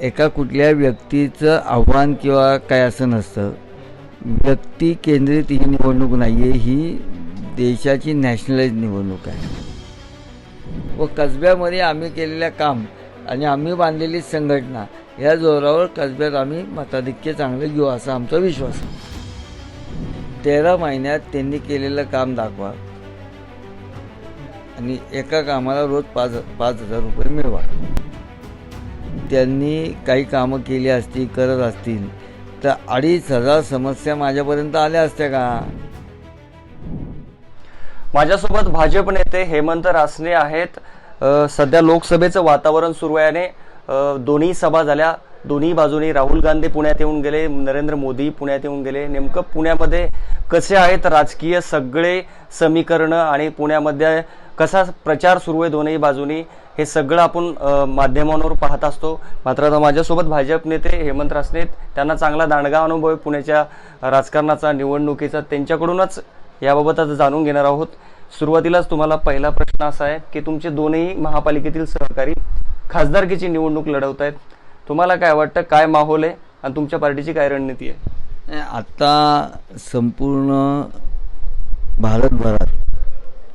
एका कुठल्या व्यक्तीचं आव्हान किंवा काय असं नसतं. व्यक्ती केंद्रित ही निवडणूक नाही आहे ही देशाची नॅशनलाइज निवडणूक आहे. व कसब्यामध्ये आम्ही केलेल्या काम आणि आम्ही बांधलेली संघटना या जोरावर कसब्यात आम्ही मताधिक्य चांगलं घेऊ असा आमचा विश्वास आहे. तेरा महिन्यात त्यांनी केलेलं काम दाखवा आणि एका कामाला रोज पाच पाच हजार रुपये मिळवा. त्यांनी काही कामं केली असती करत असतील तर अडीच हजार समस्या माझ्यापर्यंत आल्या असत्या का? माझ्यासोबत भाजप नेते हेमंत रासने आहेत. सध्या लोकसभेचं वातावरण सुरू आहे आणि दोन्ही सभा झाल्या. दोन्ही बाजूनी राहुल गांधी पुण्यात येऊन गेले नरेंद्र मोदी पुण्यात येऊन गेले. नेमकं पुण्यामध्ये कसे आहेत राजकीय सगळे समीकरणं आणि पुण्यामध्ये कसा प्रचार सुरू आहे दोन्ही बाजूनी? हे सगळं आपण माध्यमांवर पाहत असतो. मात्र आता माझ्यासोबत भाजप नेते हेमंत रासने त्यांना चांगला दांडगा अनुभव आहे पुण्याच्या राजकारणाचा निवडणुकीचा. त्यांच्याकडूनच याबाबत आज जाणून घेणार आहोत. सुरुवातीलाच तुम्हाला पहिला प्रश्न असा आहे की तुमचे दोनही महापालिकेतील सहकारी खासदारकीची निवडणूक लढवत आहेत. तुम्हाला काय वाटतं काय माहोल आहे आणि तुमच्या पार्टीची काय रणनीती आहे? आता संपूर्ण भारतभरात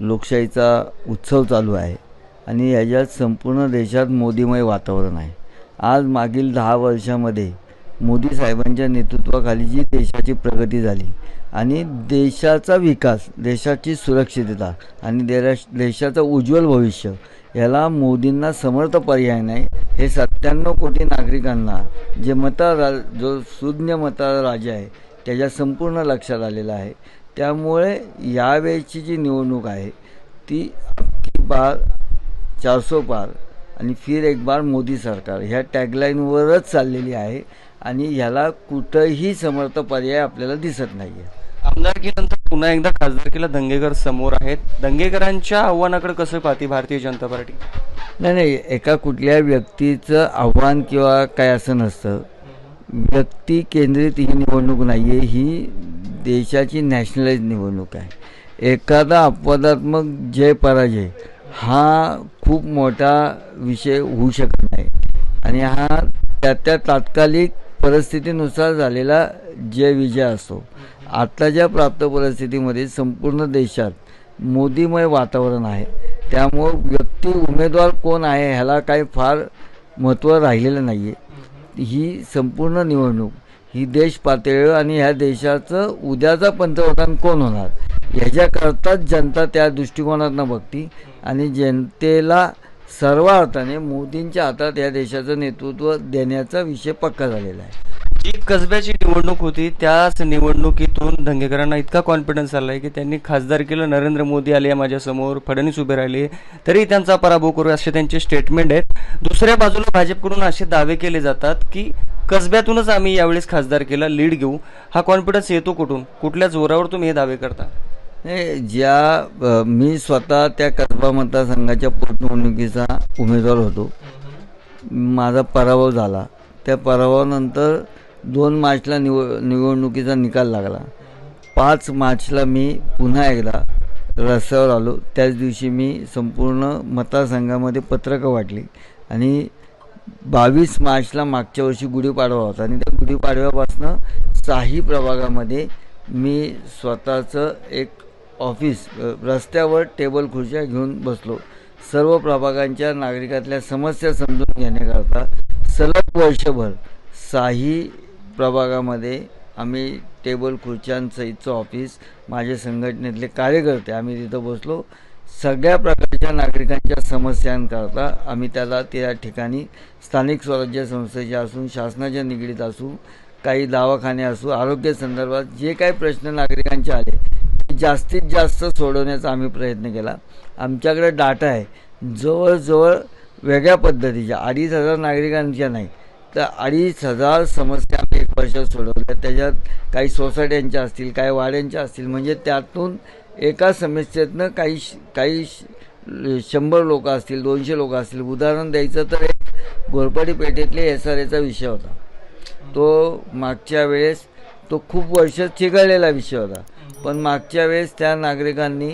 लोकशाहीचा उत्सव चालू आहे. आणि याच्यात संपूर्ण देशात मोदीमय वातावरण आहे. आज मागील दहा वर्षामध्ये मोदी साहेबांच्या नेतृत्वाखाली जी देशाची प्रगती झाली आणि देशाचा विकास देशाची सुरक्षितता आणि देश देशाचं उज्ज्वल भविष्य याला मोदींना समर्थ पर्याय नाही हे सत्त्याण्णव कोटी नागरिकांना जे मता जो सुज्ञ मता राजा आहे त्याच्या संपूर्ण लक्षात आलेलं आहे. त्यामुळे यावेळची जी निवडणूक आहे ती अख्खी बार चारसो पार. आणि फिर एक बार मोदी सरकार. ह्या टॅगलाईनवरच चाललेली आहे. आणि ह्याला कुठंही समर्थ पर्याय आपल्याला दिसत नाही आहे आमदारकीनंतर पुन्हा एकदा खासदारकीला दंगेकर समोर आहेत. दंगेकरांच्या आव्हानाकडे कसं पाहते भारतीय जनता पार्टी? नाही नाही. एका कुठल्या व्यक्तीचं आव्हान किंवा काय असं नसतं. व्यक्ती केंद्रित ही निवडणूक नाही आहे ही देशाची नॅशनलाइज निवडणूक आहे. एखादा अपवादात्मक जय पराजय हा खूप मोठा विषय होऊ शकत नाही. आणि हा त्या त्या तात्कालिक परिस्थितीनुसार झालेला जय विजय असतो आत्ताच्या प्राप्त परिस्थितीमध्ये संपूर्ण देशात मोदीमय वातावरण आहे त्यामुळं व्यक्ती उमेदवार कोण आहे ह्याला काही फार महत्त्व राहिलेलं नाही आहे ही संपूर्ण निवडणूक ही देश पातळीवर आणि ह्या देशाचं उद्याचा पंतप्रधान कोण होणार ह्याच्याकरताच जनता त्या दृष्टिकोनातनं बघती. आणि जनतेला सर्व अर्थाने मोदींच्या हातात या देशाचं नेतृत्व देण्याचा विषय पक्का झालेला आहे. जी कसब्याची निवडणूक होती त्याच निवडणुकीतून धंगेकरांना इतका कॉन्फिडन्स आला आहे की त्यांनी खासदार केलं नरेंद्र मोदी आले माझ्यासमोर फडणवीस उभे राहिले तरी त्यांचा पराभव करू असे त्यांचे स्टेटमेंट आहेत. दुसऱ्या बाजूला भाजपकडून असे दावे केले जातात की कसब्यातूनच आम्ही यावेळेस खासदारकीला लीड घेऊ. हा कॉन्फिडन्स येतो कुठून? कुठल्या जोरावर तुम्ही हे दावे करता? ज्या मी स्वतः त्या कसबा मतदारसंघाच्या पोटनिवडणुकीचा उमेदवार होतो. माझा पराभव झाला. त्या पराभवानंतर दोन मार्चला निव निवडणुकीचा निकाल लागला. पाच मार्चला मी पुन्हा एकदा रस्त्यावर आलो. त्याच दिवशी मी संपूर्ण मतदारसंघामध्ये पत्रकं वाटली आणि बावीस मार्चला मागच्या वर्षी गुढीपाडवा होता आणि त्या गुढीपाडव्यापासनं साही प्रभागामध्ये मी स्वतःचं एक ऑफिस रस्त्यावर टेबल खुर्च्या घेऊन बसलो. सर्व प्रभागांच्या नागरिकातल्या समस्या समजून घेण्याकरता सलग वर्षभर साही प्रभागामध्ये आम्ही टेबल खुर्च्यांसहितचं ऑफिस माझे संघटनेतले कार्यकर्ते आम्ही तिथं बसलो. सगळ्या प्रकारच्या नागरिकांच्या समस्यांकरता आम्ही त्याला त्या ठिकाणी स्थानिक स्वराज्य संस्थेचे असून शासनाच्या निगडीत असू काही दवाखाने असू आरोग्य संदर्भात जे काही प्रश्न नागरिकांचे आले जास्तीत जास्त सोडवण्याचा आम्ही प्रयत्न केला. आमच्याकडे डाटा आहे. जवळजवळ वेगळ्या पद्धतीच्या अडीच हजार नागरिकांच्या नाही तर अडीच हजार समस्या आम्ही एक वर्षात सोडवल्या. त्याच्यात काही सोसायट्यांच्या असतील काही वाड्यांच्या असतील म्हणजे त्यातून एका समस्येतनं काही श- काही श- शंभर लोक असतील दोनशे लोक असतील. उदाहरण द्यायचं तर एक घोरपडी पेठेतले एस आर एचा विषय होता. तो मागच्या वेळेस तो खूप वर्ष चिघळलेला विषय होता. पण मागच्या वेळेस त्या नागरिकांनी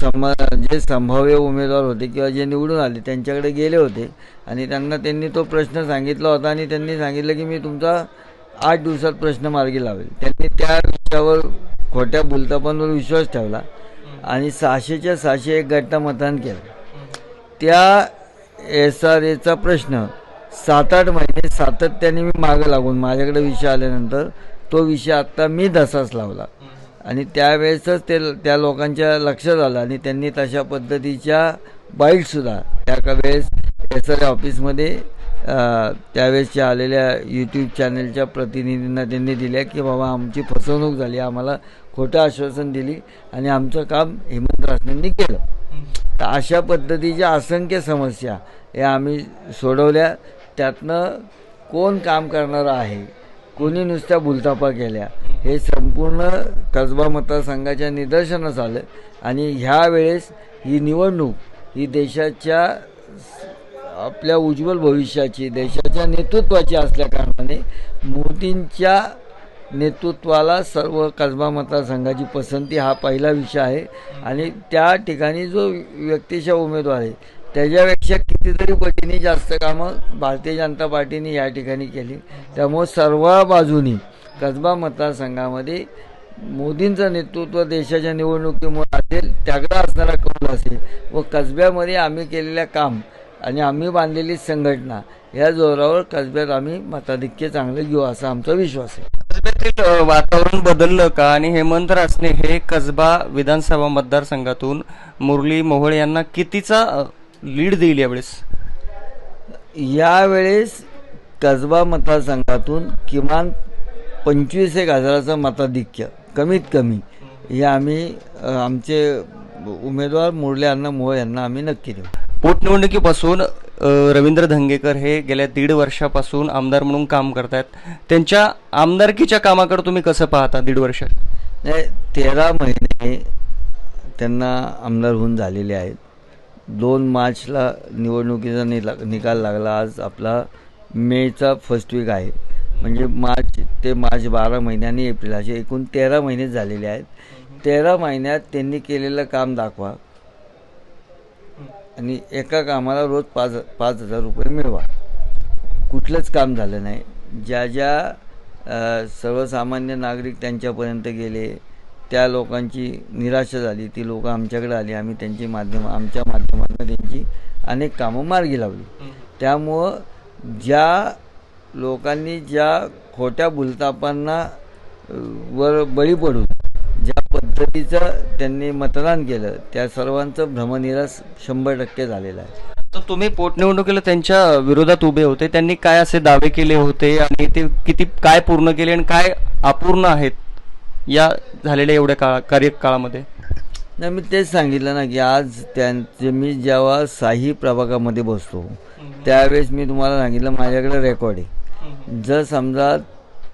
समा जे संभाव्य उमेदवार होते किंवा जे निवडून आले त्यांच्याकडे गेले होते आणि त्यांना त्यांनी तो प्रश्न सांगितला होता आणि त्यांनी सांगितलं की मी तुमचा आठ दिवसात प्रश्न मार्गी लावेल. त्यांनी त्या विषयावर खोट्या बोलतापांवर विश्वास ठेवला आणि सहाशेच्या सहाशे एक गट्टा मतदान केलं. त्या एस आर एचा प्रश्न सात आठ महिने सातत्याने मी मागं लागून माझ्याकडे विषय आल्यानंतर तो विषय आत्ता मी धसाच लावला. आणि त्यावेळेसच ते त्या लोकांच्या लक्षात आलं आणि त्यांनी तशा पद्धतीच्या बाईटसुद्धा त्या का वेळेस एस आर ऑफिसमध्ये त्यावेळेसच्या आलेल्या यूट्यूब चॅनलच्या प्रतिनिधींना त्यांनी दिल्या की बाबा आमची फसवणूक झाली आम्हाला खोटं आश्वासन दिली आणि आमचं काम हेमंत रासनेंनी केलं. तर अशा पद्धतीच्या असंख्य समस्या या आम्ही सोडवल्या. त्यातनं कोण काम करणारं आहे कोणी नुसत्या भुलतापा केल्या? हे संपूर्ण कसबा मतदारसंघाच्या निदर्शनास आलं. आणि ह्या वेळेस ही निवडणूक ही देशाच्या आपल्या उज्ज्वल भविष्याची देशाच्या नेतृत्वाची असल्याकारणाने मोदींच्या नेतृत्वाला सर्व कसबा मतदारसंघाची पसंती हा पहिला विषय आहे. आणि त्या ठिकाणी जो व्यक्तिशः उमेदवार आहे त्याच्यापेक्षा कितीतरी पटीने जास्त कामं भारतीय जनता पार्टीने या ठिकाणी केली. त्यामुळं सर्व बाजूनी कसबा मतदारसंघामध्ये मोदींचं नेतृत्व देशाच्या निवडणुकीमुळे असेल त्याकडे असणारा कौल असेल व कसब्यामध्ये आम्ही केलेल्या काम आणि आम्ही बांधलेली संघटना या जोरावर कसब्यात आम्ही मताधिक्य चांगलं घेऊ असा आमचा विश्वास आहे. कसब्यातील वातावरण बदललं का आणि हेमंत रासने हे कसबा विधानसभा मतदारसंघातून मुरली मोहोळ यांना कितीचा लीड देईल यावेळेस? यावेळेस कसबा मतदारसंघातून किमान पंचवीस एक हजाराचं मताधिक्य कमीत कमी हे आम्ही आमचे उमेदवार मुरली अण्णा मोहोळ यांना आम्ही नक्की देऊ. पोटनिवडणुकीपासून रवींद्र धंगेकर हे गेल्या दीड वर्षापासून आमदार म्हणून काम करतायत. त्यांच्या आमदारकीच्या कामाकडे तुम्ही कसं पाहता दीड वर्षात? नाही तेरा महिने त्यांना आमदार होऊन झालेले आहेत. दोन मार्चला निवडणुकीचा निला निकाल लागला. आज आपला मेचा फर्स्ट वीक आहे. म्हणजे मार्च ते मार्च बारा महिन्याने एप्रिल असे एकूण तेरा महिने झालेले आहेत. तेरा महिन्यात त्यांनी केलेलं काम दाखवा. आणि एका कामाला रोज पाच पाच हजार रुपये मिळवा. कुठलंच काम झालं नाही. ज्या ज्या सर्वसामान्य नागरिक त्यांच्यापर्यंत गेले त्या लोकांची निराशा झाली ती लोक आमच्याकडे आली आम्ही त्यांची माध्यम आमच्या माध्यमातून त्यांची अनेक कामं मार्गी लावली. त्यामुळं ज्या लोकांनी ज्या खोट्या भूलतापांना वर बळी पडून ज्या पद्धतीचं त्यांनी मतदान केलं त्या सर्वांचं भ्रमनिरास शंभर टक्के झालेलं आहे. तर तुम्ही पोटनिवडणुकीला त्यांच्या विरोधात उभे होते त्यांनी काय असे दावे केले होते आणि ते किती काय पूर्ण केले आणि काय अपूर्ण आहेत? या झालेल्या एवढ्या काळा कार्यकाळामध्ये नाही मी तेच सांगितलं ना की आज त्यांचे मी जेव्हा साही प्रभागामध्ये बसतो त्यावेळेस मी तुम्हाला सांगितलं माझ्याकडे रेकॉर्ड आहे. जर समजा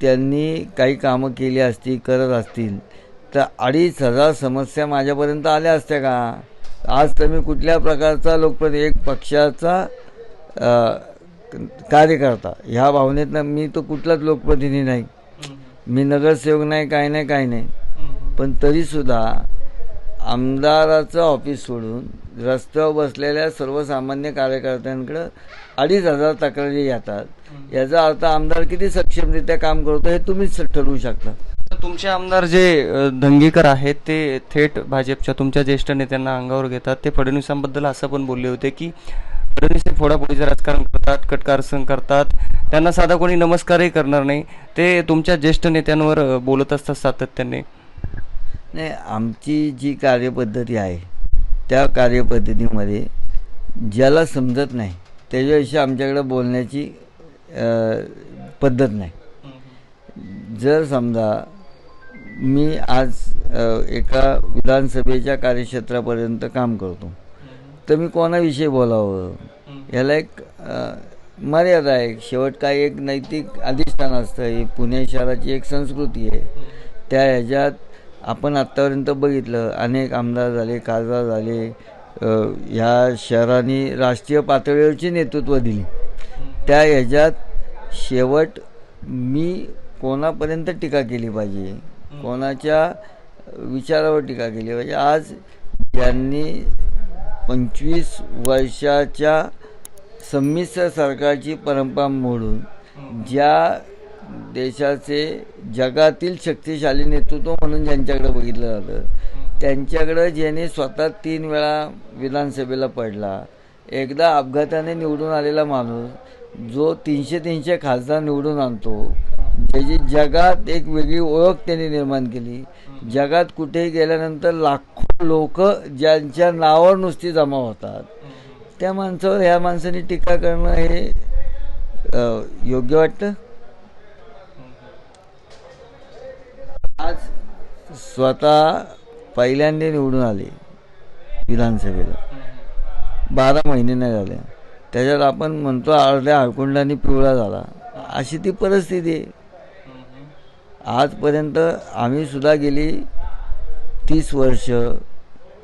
त्यांनी काही कामं केली असती करत असतील तर अडीच हजार समस्या माझ्यापर्यंत आल्या असत्या का? आज तर मी कुठल्या प्रकारचा लोकप्रति एक पक्षाचा कार्यकर्ता ह्या भावनेतनं मी तो कुठलाच लोकप्रतिनिधी नाही. मी नगरसेवक नाही काय नाही काय नाही. पण तरीसुद्धा आमदाराचं ऑफिस सोडून रस्त्यावर बसलेल्या सर्वसामान्य कार्यकर्त्यांकडं अडीच हजार तक्रारी येतात. याचा अर्थ आमदार किती सक्षमरित्या काम करतो हे तुम्हीच ठरवू शकता. तुमचे आमदार जे दंगेकर आहेत ते थेट भाजपच्या तुमच्या ज्येष्ठ नेत्यांना अंगावर घेतात. ते फडणवीसांबद्दल असं पण बोलले होते की फडणवीस हे फोडाफोडीचं राजकारण करतात कटकारसन करतात. त्यांना साधा कोणी नमस्कारही करणार नाही. ते तुमच्या ज्येष्ठ नेत्यांवर बोलत असतात सातत्याने. नाही आमची जी कार्यपद्धती आहे त्या कार्यपद्धतीमध्ये ज्याला समजत नाही त्याच्याविषयी आमच्याकडे बोलण्याची पद्धत नाही. जर समजा मी आज एका विधानसभेच्या कार्यक्षेत्रापर्यंत काम करतो तर मी कोणाविषयी बोलावं? याला एक मर्यादा आहे. शेवट काय एक नैतिक अधिष्ठान असतं. ही पुणे शहराची एक संस्कृती आहे. त्या ह्याच्यात आपण आत्तापर्यंत बघितलं. अनेक आमदार झाले खासदार झाले. ह्या शहराने राष्ट्रीय पातळीवरची नेतृत्व दिली. त्या ह्याच्यात शेवट मी कोणापर्यंत टीका केली पाहिजे? कोणाच्या विचारावर टीका केली पाहिजे? आज यांनी पंचवीस वर्षाच्या संमिश्र सरकारची परंपरा मोडून ज्या देशाचे जगातील शक्तिशाली नेतृत्व म्हणून ज्यांच्याकडे बघितलं जातं त्यांच्याकडं ज्याने स्वतः तीन वेळा विधानसभेला पडला एकदा अपघाताने निवडून आलेला माणूस जो तीनशे तीनशे खासदार निवडून आणतो त्याची जगात एक वेगळी ओळख त्यांनी निर्माण केली. जगात कुठेही गेल्यानंतर लाखो लोक ज्यांच्या नावावर नुसती जमा होतात. त्या माणसावर ह्या माणसाने टीका करणं हे योग्य वाटतं? आज स्वतः पहिल्यांदा निवडून आले विधानसभेला. बारा महिने नाही झाले. त्याच्यात आपण म्हणतो अर्ध्या हळकुंडाने पिवळा झाला. अशी ती परिस्थिती आहे. आजपर्यंत आम्ही सुद्धा गेली तीस वर्ष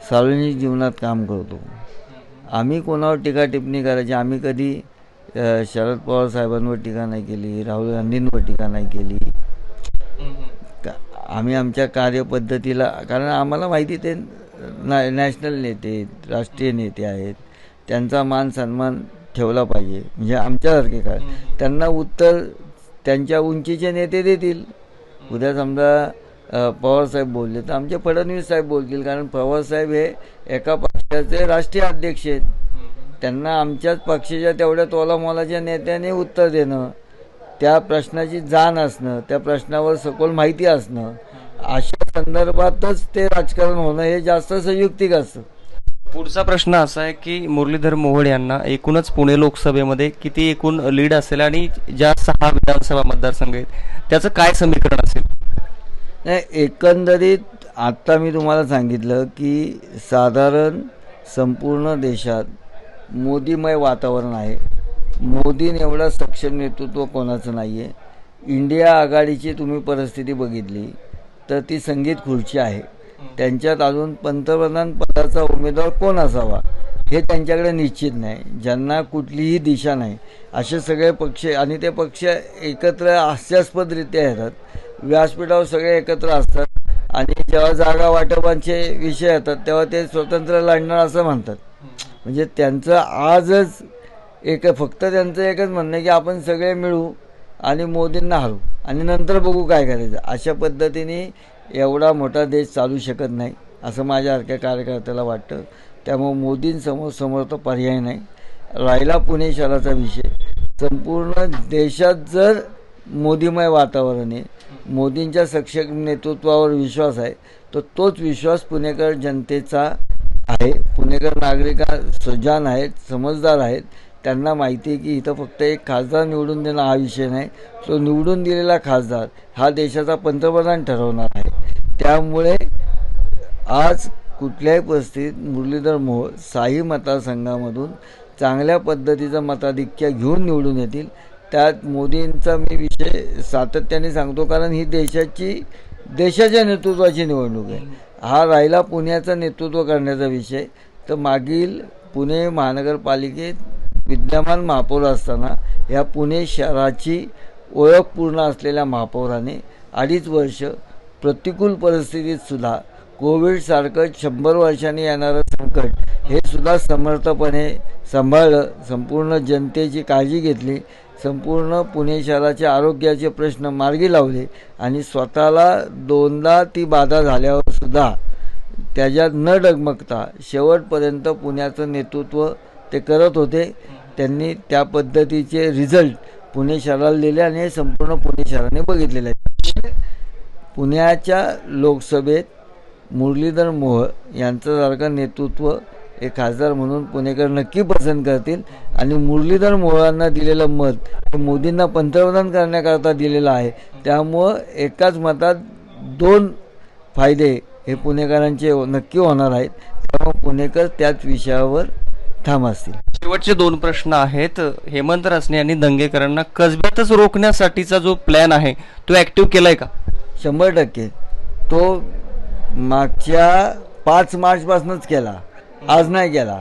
सार्वजनिक जीवनात काम करतो. आम्ही कोणावर टीका टिप्पणी करायची? आम्ही कधी शरद पवार साहेबांवर टीका नाही केली राहुल गांधींवर टीका नाही केली. का आम्ही आमच्या कार्यपद्धतीला कारण आम्हाला माहिती ते नॅ नॅशनल नेते राष्ट्रीय नेते आहेत. त्यांचा मान सन्मान ठेवला पाहिजे. म्हणजे आमच्यासारखे काय? त्यांना उत्तर त्यांच्या उंचीचे नेते देतील. उद्या समजा पवारसाहेब बोलले तर आमचे फडणवीस साहेब बोलतील कारण पवारसाहेब हे एका पक्षाचे राष्ट्रीय अध्यक्ष आहेत. त्यांना आमच्याच पक्षाच्या तेवढ्या तोलामोलाच्या नेत्याने उत्तर देणं त्या प्रश्नाची जाण असणं त्या प्रश्नावर सखोल माहिती असणं अशा संदर्भातच ते राजकारण होणं हे जास्त संयुक्तिक असतं. पुढचा प्रश्न असा आहे की मुरलीधर मोहोळ यांना एकूणच पुणे लोकसभेमध्ये किती एकूण लीड असेल आणि ज्या सहा विधानसभा मतदारसंघ आहेत त्याचं काय समीकरण असेल? नाही एकंदरीत आत्ता मी तुम्हाला सांगितलं की साधारण संपूर्ण देशात मोदीमय वातावरण आहे. मोदीन एवढं सक्षम नेतृत्व कोणाचं नाही आहे इंडिया आघाडीची तुम्ही परिस्थिती बघितली तर ती संगीत खुर्ची आहे. त्यांच्यात अजून पंतप्रधान पदाचा उमेदवार कोण असावा हे त्यांच्याकडे निश्चित नाही. ज्यांना कुठलीही दिशा नाही. असे सगळे पक्ष आणि ते पक्ष एकत्र हास्यास्पदरित्या येतात. व्यासपीठावर सगळे एकत्र असतात. आणि जेव्हा जागा वाटपांचे विषय येतात तेव्हा ते स्वतंत्र लढणार असं म्हणतात. म्हणजे त्यांचं आजच एक फक्त त्यांचं एकच म्हणणं आहे की आपण सगळे मिळू आणि मोदींना हरवू. आणि नंतर बघू काय करायचं. अशा पद्धतीने एवढा मोठा देश चालू शकत नाही असं माझ्यासारख्या कार्यकर्त्याला वाटतं. त्यामुळं मोदींसमोर समोर तर पर्याय नाही. राहिला पुणे शहराचा विषय. संपूर्ण देशात जर मोदीमय वातावरण आहे मोदींच्या सक्षम नेतृत्वावर विश्वास आहे तर तोच विश्वास पुणेकर जनतेचा आहे. पुणेकर नागरिका सुजान आहेत समजदार आहेत. त्यांना माहिती आहे की इथं फक्त एक खासदार निवडून देणं हा विषय नाही. तो निवडून दिलेला खासदार हा देशाचा पंतप्रधान ठरवणार आहे. त्यामुळे आज कुठल्याही परिस्थितीत मुरलीधर मोहोळ साही मतदारसंघामधून चांगल्या पद्धतीचं मताधिक्य घेऊन निवडून येतील. त्यात मोदींचा मी विषय सातत्याने सांगतो कारण ही देशाची देशाच्या नेतृत्वाची निवडणूक आहे. हा राहिला पुण्याचा नेतृत्व करण्याचा विषय. तर मागील पुणे महानगरपालिकेत विद्यमान महापौर असताना या पुणे शहराची ओळख पूर्ण असलेल्या महापौराने अडीच वर्ष प्रतिकूल परिस्थितीत सुद्धा कोविडसारखं शंभर वर्षांनी येणारं संकट हे सुद्धा समर्थपणे सांभाळलं. संपूर्ण जनतेची काळजी घेतली. संपूर्ण पुणे शहराचे आरोग्याचे प्रश्न मार्गी लावले आणि स्वतःला दोनदा ती बाधा झाल्यावर सुद्धा त्याच्यात न डगमगता शेवटपर्यंत पुण्याचं नेतृत्व ते करत होते. त्यांनी त्या पद्धतीचे रिझल्ट पुणे शहराला दिले आणि हे संपूर्ण पुणे शहराने बघितलेले आहेत पुण्याच्या लोकसभेत मुरलीधर मोहोळ यांच्यासारखं नेतृत्व हे खासदार म्हणून पुणेकर नक्की पसंत करतील. आणि मुरलीधर मोहोळांना दिलेलं मत हे मोदींना पंतप्रधान करण्याकरता दिलेलं आहे. त्यामुळं एकाच मतात दोन फायदे हे पुणेकरांचे नक्की होणार आहेत. त्यामुळे पुणेकर त्याच विषयावर ठाम असतील. शेवटचे दोन प्रश्न आहेत. हेमंत रासने यांनी दंगेकरांना कसब्यातच रोखण्यासाठीचा जो प्लॅन आहे तो ऍक्टिव्ह केलाय का? शंभर टक्के. तो मागच्या पाच मार्चपासूनच केला. आज नाही केला.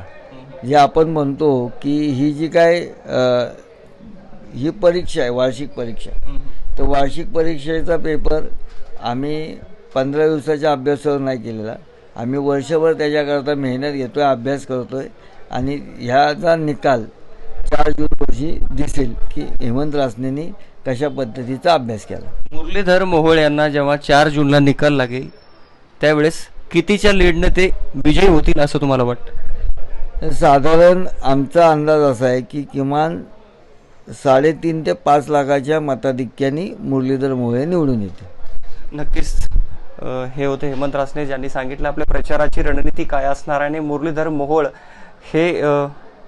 जे आपण म्हणतो की ही जी काय अ, ही परीक्षा आहे वार्षिक परीक्षा. तर वार्षिक परीक्षेचा पेपर आम्ही पंधरा दिवसाच्या अभ्यासावर नाही केलेला. आम्ही वर्षभर त्याच्याकरता मेहनत घेतोय अभ्यास करतोय. आणि ह्याचा निकाल चार जून रोजी दिसेल की हेमंत रासनेनी कशा पद्धतीचा अभ्यास केला. मुरलीधर मोहोळ यांना जेव्हा चार जूनला निकाल लागेल त्यावेळेस कितीच्या लीडनं ते विजयी होतील असं तुम्हाला वाटतं? साधारण आमचा अंदाज असा आहे की किमान साडेतीन ते पाच लाखाच्या मताधिक्याने मुरलीधर मोहोळे निवडून येते नक्कीच हे होते हेमंत रासने ज्यांनी सांगितलं आपल्या प्रचाराची रणनीती काय असणार आणि मुरलीधर मोहोळ हे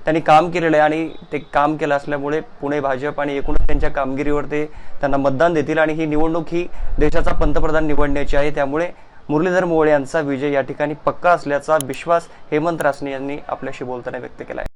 त्यांनी काम केलेलं आहे आणि ते काम केलं असल्यामुळे पुणे भाजप आणि एकूणच त्यांच्या कामगिरीवर ते त्यांना मतदान देतील आणि ही निवडणूक ही देशाचा पंतप्रधान निवडण्याची आहे. त्यामुळे मुरलीधर मोहोळ यांचा विजय या ठिकाणी पक्का असल्याचा विश्वास हेमंत रासने यांनी आपल्याशी बोलताना व्यक्त केला आहे.